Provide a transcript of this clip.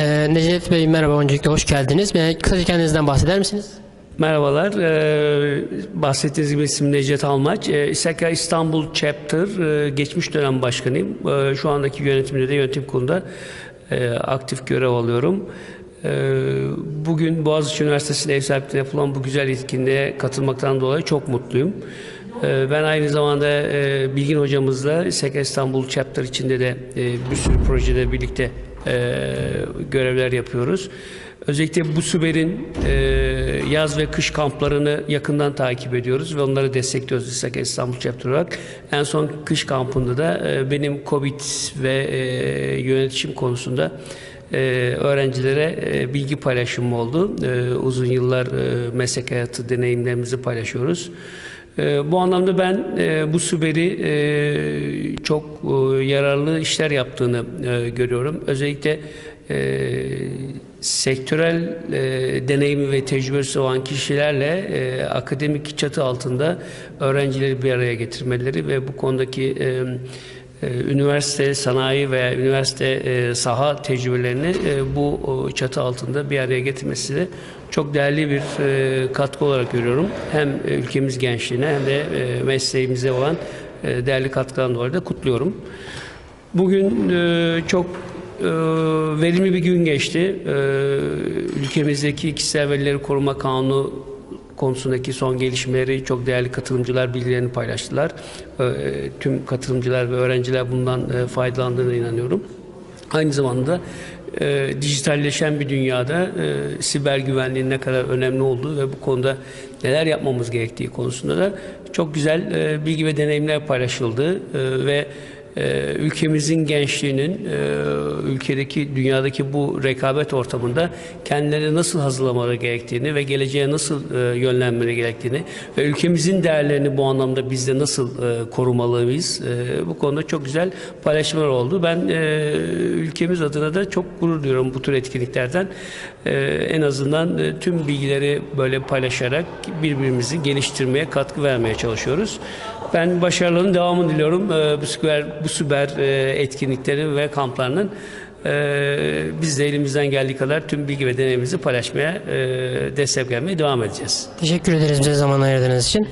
Ee, Necdet Bey merhaba öncelikle hoş geldiniz. Ve kısaca kendinizden bahseder misiniz? Merhabalar, ee, bahsettiğiniz gibi isim Necdet Almaç. Ee, İSAKA İstanbul Chapter e, geçmiş dönem başkanıyım. Ee, şu andaki yönetimde de yönetim kurulunda e, aktif görev alıyorum. Ee, bugün Boğaziçi Üniversitesi'nde ev sahipliğinde yapılan bu güzel etkinliğe katılmaktan dolayı çok mutluyum. Ee, Ben aynı zamanda e, Bilgin hocamızla İSAKA İstanbul Chapter içinde de e, bir sürü projede birlikte e, görevler yapıyoruz. Özellikle bu Süber'in e, yaz ve kış kamplarını yakından takip ediyoruz ve onları destekliyoruz İSAK İstanbul Chapter olarak. En son kış kampında da e, benim COVID ve e, yönetişim konusunda e, öğrencilere e, bilgi paylaşımı oldu. E, uzun yıllar e, meslek hayatı deneyimlerimizi paylaşıyoruz. E, bu anlamda ben e, bu Süber'i e, çok e, yararlı işler yaptığını görüyorum. Özellikle sektörel deneyimi ve tecrübesi olan kişilerle akademik çatı altında öğrencileri bir araya getirmeleri ve bu konudaki üniversite, sanayi veya üniversite e, saha tecrübelerini e, bu çatı altında bir araya getirmesi de çok değerli bir e, katkı olarak görüyorum. Hem e, ülkemiz gençliğine hem de e, mesleğimize olan e, değerli katkıdan dolayı da kutluyorum. Bugün e, çok e, verimli bir gün geçti. E, ülkemizdeki kişisel verileri koruma kanunu konusundaki son gelişmeleri çok değerli katılımcılar bilgilerini paylaştılar. E, tüm katılımcılar ve öğrenciler bundan e, faydalandığına inanıyorum. Aynı zamanda e, dijitalleşen bir dünyada e, siber güvenliğin ne kadar önemli olduğu ve bu konuda neler yapmamız gerektiği konusunda da çok güzel e, bilgi ve deneyimler paylaşıldı e, ve e, ülkemizin gençliğinin e, ülkedeki dünyadaki bu rekabet ortamında kendilerini nasıl hazırlamaları gerektiğini ve geleceğe nasıl e, yönlenmeleri gerektiğini ve ülkemizin değerlerini bu anlamda biz de nasıl e, korumalıyız e, bu konuda çok güzel paylaşımlar oldu. Ben ülkemiz adına da çok gurur duyuyorum bu tür etkinliklerden. En azından tüm bilgileri böyle paylaşarak birbirimizi geliştirmeye katkı vermeye çalışıyoruz. Ben başarıların devamını diliyorum. E, bu süper, bu süper e, etkinliklerin ve kamplarının e, biz de elimizden geldiği kadar tüm bilgi ve deneyimimizi paylaşmaya, e, destek vermeye devam edeceğiz. Teşekkür ederiz bize zaman ayırdığınız için.